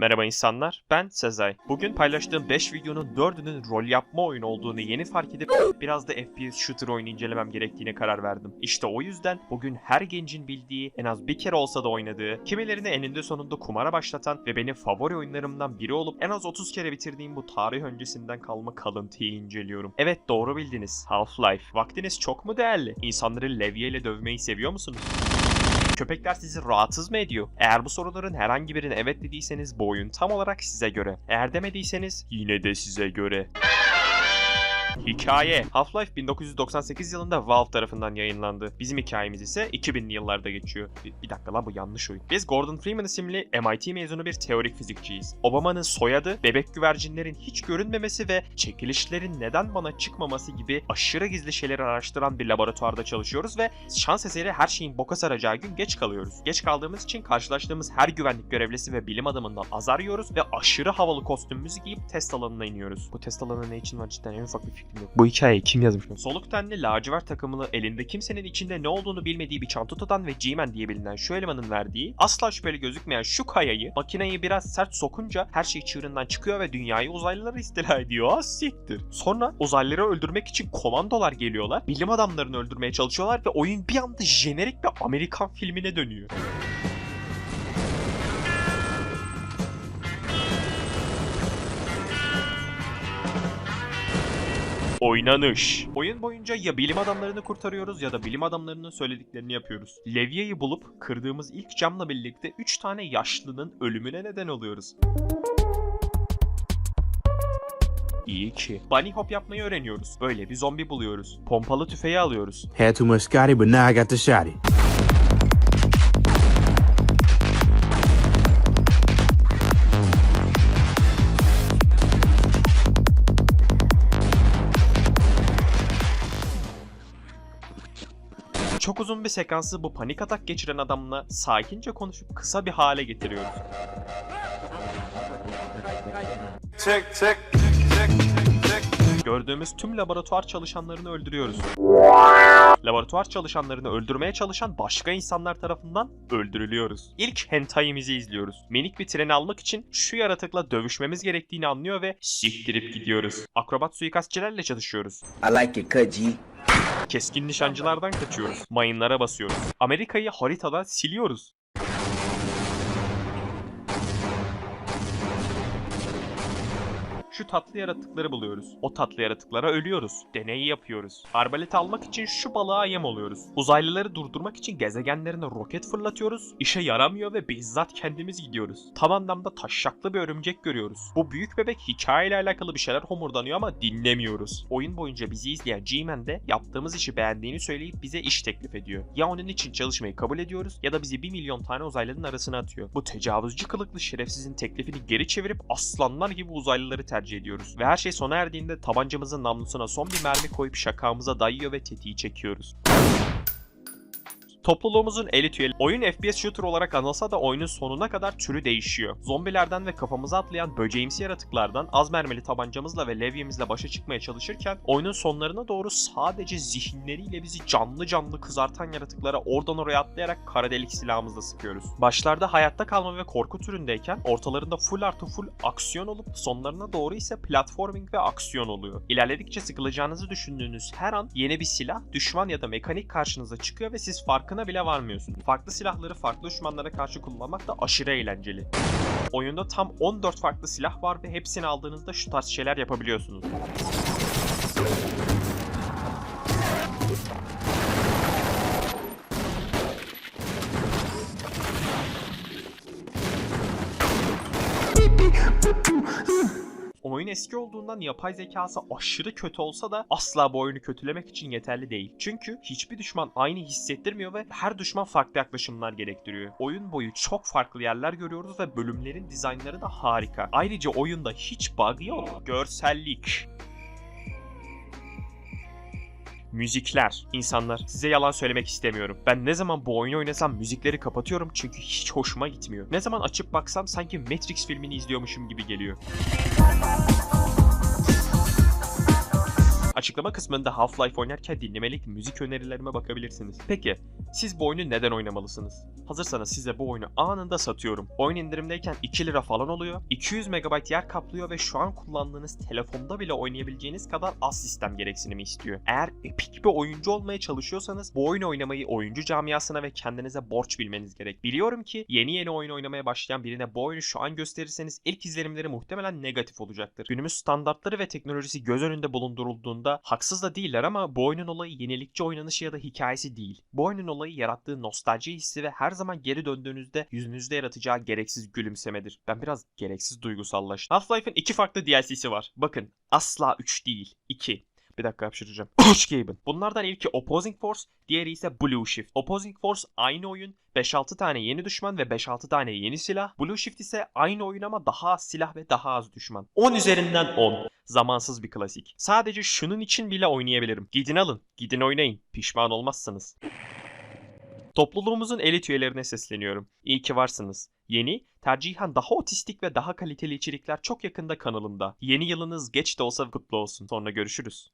Merhaba insanlar, ben Sezai. Bugün paylaştığım 5 videonun 4'ünün rol yapma oyunu olduğunu yeni fark edip biraz da FPS shooter oyunu incelemem gerektiğine karar verdim. İşte o yüzden bugün her gencin bildiği, en az bir kere olsa da oynadığı, kimilerini eninde sonunda kumara başlatan ve benim favori oyunlarımdan biri olup en az 30 kere bitirdiğim bu tarih öncesinden kalma kalıntıyı inceliyorum. Evet doğru bildiniz, Half-Life. Vaktiniz çok mu değerli? İnsanları levyeyle dövmeyi seviyor musunuz? Köpekler sizi rahatsız mı ediyor? Eğer bu soruların herhangi birine evet dediyseniz bu oyun tam olarak size göre. Eğer demediyseniz yine de size göre. Hikaye Half-Life 1998 yılında Valve tarafından yayınlandı. Bizim hikayemiz ise 2000'li yıllarda geçiyor. Bir, bir dakika lan bu yanlış oyun. Biz Gordon Freeman isimli MIT mezunu bir teorik fizikçiyiz. Obama'nın soyadı, bebek güvercinlerin hiç görünmemesi ve çekilişlerin neden bana çıkmaması gibi aşırı gizli şeyleri araştıran bir laboratuvarda çalışıyoruz ve şans eseri her şeyin boka saracağı gün geç kalıyoruz. Geç kaldığımız için karşılaştığımız her güvenlik görevlisi ve bilim adamından azar yiyoruz ve aşırı havalı kostümümüzü giyip test alanına iniyoruz. Bu test alanı ne için var cidden en ufak bir fikrim yok. Bu hikayeyi kim yazmış? Soluk tenli lacivert takımını elinde kimsenin içinde ne olduğunu bilmediği bir çanta tutan ve G-Man diye bilinen şu elemanın verdiği asla şüpheli gözükmeyen şu kayayı makineyi biraz sert sokunca her şey çığırından çıkıyor ve dünyayı uzaylılar istila ediyor. Ah siktir. Sonra uzaylıları öldürmek için komandolar geliyorlar. Bilim adamlarını öldürmeye çalışıyorlar ve oyun bir anda jenerik bir Amerikan filmine dönüyor. Oynanış. Oyun boyunca ya bilim adamlarını kurtarıyoruz ya da bilim adamlarının söylediklerini yapıyoruz. Levye'yi bulup kırdığımız ilk camla birlikte 3 tane yaşlının ölümüne neden oluyoruz. İyi ki. Bunny hop yapmayı öğreniyoruz. Böyle bir zombi buluyoruz. Pompalı tüfeği alıyoruz. Had too much Scotty, but now I got the shotty. Çok uzun bir sekansı bu panik atak geçiren adamla sakince konuşup kısa bir hale getiriyoruz. Check, check. Gördüğümüz tüm laboratuvar çalışanlarını öldürüyoruz. Laboratuvar çalışanlarını öldürmeye çalışan başka insanlar tarafından öldürülüyoruz. İlk hentai'mizi izliyoruz. Minik bir treni almak için şu yaratıkla dövüşmemiz gerektiğini anlıyor ve siktirip gidiyoruz. Akrobat suikastçilerle çalışıyoruz. I like it. Keskin nişancılardan kaçıyoruz. Mayınlara basıyoruz. Amerika'yı haritada siliyoruz. Şu tatlı yaratıkları buluyoruz. O tatlı yaratıklara ölüyoruz. Deney yapıyoruz. Arbalet almak için şu balığa yem oluyoruz. Uzaylıları durdurmak için gezegenlerine roket fırlatıyoruz. İşe yaramıyor ve bizzat kendimiz gidiyoruz. Tam anlamda taşşaklı bir örümcek görüyoruz. Bu büyük bebek hikayeyle alakalı bir şeyler homurdanıyor ama dinlemiyoruz. Oyun boyunca bizi izleyen G-Man de yaptığımız işi beğendiğini söyleyip bize iş teklif ediyor. Ya onun için çalışmayı kabul ediyoruz ya da bizi 1 milyon tane uzaylının arasına atıyor. Bu tecavüzcü kılıklı şerefsizin teklifini geri çevirip aslanlar gibi uzaylıları tercih ediyoruz. Ve her şey sona erdiğinde tabancamızın namlusuna son bir mermi koyup şakağımıza dayıyor ve tetiği çekiyoruz. Topluluğumuzun elit üyeleri oyun FPS shooter olarak anılsa da oyunun sonuna kadar türü değişiyor. Zombilerden ve kafamıza atlayan böceğimsi yaratıklardan az mermili tabancamızla ve levyemizle başa çıkmaya çalışırken oyunun sonlarına doğru sadece zihinleriyle bizi canlı canlı kızartan yaratıklara oradan oraya atlayarak kara delik silahımızla sıkıyoruz. Başlarda hayatta kalma ve korku türündeyken ortalarında full artı full aksiyon olup sonlarına doğru ise platforming ve aksiyon oluyor. İlerledikçe sıkılacağınızı düşündüğünüz her an yeni bir silah, düşman ya da mekanik karşınıza çıkıyor ve siz farkına bile varmıyorsunuz. Farklı silahları farklı düşmanlara karşı kullanmak da aşırı eğlenceli. Oyunda tam 14 farklı silah var ve hepsini aldığınızda şu tarz şeyler yapabiliyorsunuz. Oyun eski olduğundan yapay zekası aşırı kötü olsa da asla bu oyunu kötülemek için yeterli değil. Çünkü hiçbir düşman aynı hissettirmiyor ve her düşman farklı yaklaşımlar gerektiriyor. Oyun boyu çok farklı yerler görüyoruz ve bölümlerin dizaynları da harika. Ayrıca oyunda hiç bug yok. Görsellik, Müzikler. İnsanlar size yalan söylemek istemiyorum. Ben ne zaman bu oyunu oynasam müzikleri kapatıyorum çünkü hiç hoşuma gitmiyor. Ne zaman açıp baksam sanki Matrix filmini izliyormuşum gibi geliyor. Açıklama kısmında Half-Life oynarken dinlemelik müzik önerilerime bakabilirsiniz. Peki, siz bu oyunu neden oynamalısınız? Hazırsanız size bu oyunu anında satıyorum. Oyun indirimdeyken 2 lira falan oluyor. 200 MB yer kaplıyor ve şu an kullandığınız telefonda bile oynayabileceğiniz kadar az sistem gereksinimi istiyor. Eğer epik bir oyuncu olmaya çalışıyorsanız bu oyunu oynamayı oyuncu camiasına ve kendinize borç bilmeniz gerek. Biliyorum ki yeni yeni oyun oynamaya başlayan birine bu oyunu şu an gösterirseniz ilk izlenimleri muhtemelen negatif olacaktır. Günümüz standartları ve teknolojisi göz önünde bulundurulduğunda haksız da değiller ama bu oyunun olayı yenilikçi oynanışı ya da hikayesi değil. Bu oyunun olayı yarattığı nostalji hissi ve her zaman geri döndüğünüzde yüzünüzde yaratacağı gereksiz gülümsemedir. Ben biraz gereksiz duygusallaştım. Half-Life'ın iki farklı DLC'si var. Bakın asla 3 değil 2. Bir dakika hapşıracağım. Uç Gaben. Bunlardan ilki Opposing Force, diğeri ise Blue Shift. Opposing Force aynı oyun, 5-6 tane yeni düşman ve 5-6 tane yeni silah. Blue Shift ise aynı oyun ama daha az silah ve daha az düşman. 10 üzerinden 10. Zamansız bir klasik. Sadece şunun için bile oynayabilirim. Gidin alın, gidin oynayın. Pişman olmazsınız. Topluluğumuzun elit üyelerine sesleniyorum. İyi ki varsınız. Yeni, tercihen daha otistik ve daha kaliteli içerikler çok yakında kanalımda. Yeni yılınız geç de olsa kutlu olsun. Sonra görüşürüz.